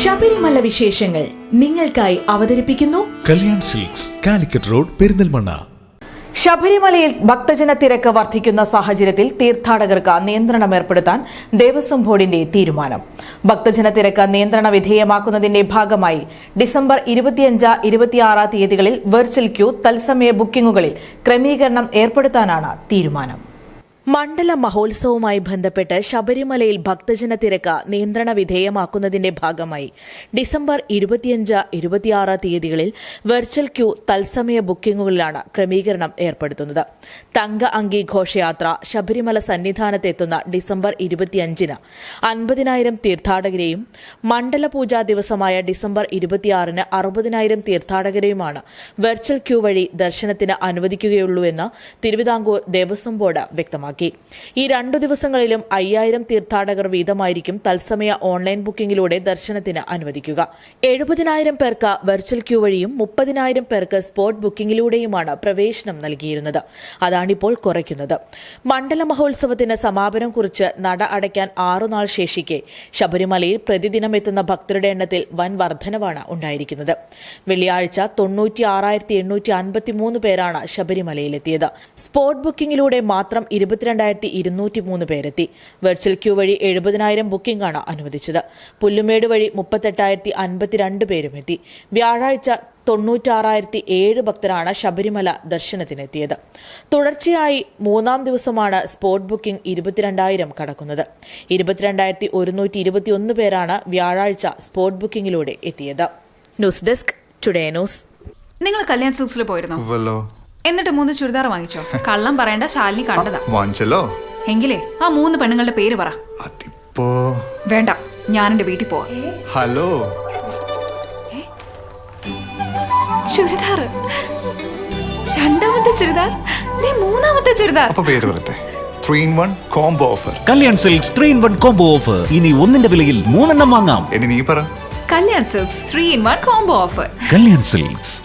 ശബരിമല വിശേഷങ്ങൾ നിങ്ങൾക്കായി അവതരിപ്പിക്കുന്നു കല്യാൺ സിൽക്സ് കാലിക്കറ്റ് റോഡ് പെരിന്തൽമണ്ണ. ശബരിമലയിൽ ഭക്തജന തിരക്ക് വർദ്ധിക്കുന്ന സാഹചര്യത്തിൽ തീർത്ഥാടകർക്ക് നിയന്ത്രണം ഏർപ്പെടുത്താൻ ദേവസ്വം ബോർഡിന്റെ തീരുമാനം. ഭക്തജന തിരക്ക് നിയന്ത്രണ വിധേയമാക്കുന്നതിന്റെ ഭാഗമായി ഡിസംബർ ഇരുപത്തിയഞ്ച് ഇരുപത്തിയാറ് തീയതികളിൽ വെർച്വൽ ക്യൂ തത്സമയ ബുക്കിംഗുകളിൽ ക്രമീകരണം ഏർപ്പെടുത്താനാണ് തീരുമാനം. മണ്ഡല മഹോത്സവവുമായി ബന്ധപ്പെട്ട് ശബരിമലയിൽ ഭക്തജന തിരക്ക് നിയന്ത്രണ വിധേയമാക്കുന്നതിന്റെ ഭാഗമായി. ഡിസംബർ ഇരുപത്തിയഞ്ച് ഇരുപത്തിയാറ് തീയതികളിൽ വെർച്വൽ ക്യൂ തത്സമയ ബുക്കിംഗുകളിലാണ് ക്രമീകരണം ഏർപ്പെടുത്തുന്നത്. തങ്ക അങ്കി ഘോഷയാത്ര ശബരിമല സന്നിധാനത്തെത്തുന്ന ഡിസംബർ ഇരുപത്തിയഞ്ചിന് അൻപതിനായിരം തീർത്ഥാടകരെയും മണ്ഡല പൂജാ ദിവസമായ ഡിസംബർ ഇരുപത്തിയാറിന് അറുപതിനായിരം തീർത്ഥാടകരെയുമാണ് വെർച്വൽ ക്യൂ വഴി ദർശനത്തിന് അനുവദിക്കുകയുള്ളൂവെന്ന് തിരുവിതാംകൂർ ദേവസ്വം ബോർഡ് വ്യക്തമാക്കി. ഈ രണ്ടു ദിവസങ്ങളിലും അയ്യായിരം തീർത്ഥാടകർ വീതമായിരിക്കും തത്സമയ ഓൺലൈൻ ബുക്കിംഗിലൂടെ ദർശനത്തിന് അനുവദിക്കുക. എഴുപതിനായിരം പേർക്ക് വെർച്വൽ ക്യൂ വഴിയും മുപ്പതിനായിരം പേർക്ക് സ്പോട്ട് ബുക്കിംഗിലൂടെയുമാണ് പ്രവേശനം നൽകിയിരുന്നത്. അതാണിപ്പോൾ കുറയ്ക്കുന്നത്. മണ്ഡല മഹോത്സവത്തിന് സമാപനം കുറിച്ച് നട അടയ്ക്കാൻ ആറുനാൾ ശേഷിക്കെ ശബരിമലയിൽ പ്രതിദിനം എത്തുന്ന ഭക്തരുടെ എണ്ണത്തിൽ വൻ വർധനവാണ് ഉണ്ടായിരിക്കുന്നത്. വെള്ളിയാഴ്ച തൊണ്ണൂറ്റി ആറായിരത്തി എണ്ണൂറ്റി അൻപത്തിമൂന്ന് പേരാണ് ശബരിമലയിലെത്തിയത്. സ്പോട്ട് ബുക്കിംഗിലൂടെ മാത്രം ഇരുപത്തിരണ്ടായിരത്തി ഇരുന്നൂറ്റി മൂന്ന് പേരെത്തി. വെർച്വൽ ക്യൂ വഴി എഴുപതിനായിരം ബുക്കിംഗാണ് അനുവദിച്ചത്. പുല്ലുമേട് വഴി മുപ്പത്തെട്ടായിരത്തി അൻപത്തിരണ്ട് പേരും എത്തി വ്യാഴാഴ്ച തൊണ്ണൂറ്റാറായിരത്തി ഏഴ് ഭക്തരാണ് ശബരിമല ദർശനത്തിനെത്തിയത്. തുടർച്ചയായി മൂന്നാം ദിവസമാണ് സ്പോട്ട് ബുക്കിംഗ് ഇരുപത്തിരണ്ടായിരം കടക്കുന്നത്. ഇരുപത്തിരണ്ടായിരത്തി ഒരുന്നൂറ്റി ഇരുപത്തിയൊന്ന് പേരാണ് വ്യാഴാഴ്ച സ്പോട്ട് ബുക്കിംഗിലൂടെ എത്തിയത്. News desk today news. നിങ്ങൾ കല്യാൺ സിൽക്സിൽ പോയിരുന്നോ? എന്നിട്ട് മൂന്ന് ചുരിദാർ വാങ്ങിച്ചോ. കള്ളം പറയണ്ട ശാലിനി കണ്ടതാ. വാങ്ങിച്ചല്ലോ? എങ്കിലേ ആ മൂന്ന് പെണ്ണുങ്ങളുടെ പേര് പറ. അതിപ്പോ? വേണ്ട ഞാൻ എന്റെ വീട്ടിൽ പോവാ. ഹലോ? ചുരിദാർ? രണ്ടാമത്തെ ചുരിദാർ? നീ മൂന്നാമത്തെ ചുരിദാർ. അപ്പൊ പേര് പറട്ടെ three in one combo offer Kalyan silks three in one combo offer ഇനി ഒന്നിന്റെ വിലയിൽ മൂന്നെണ്ണം വാങ്ങാം. ഇനി നീ പറ. Kalyan silks three in one combo offer Kalyan silks.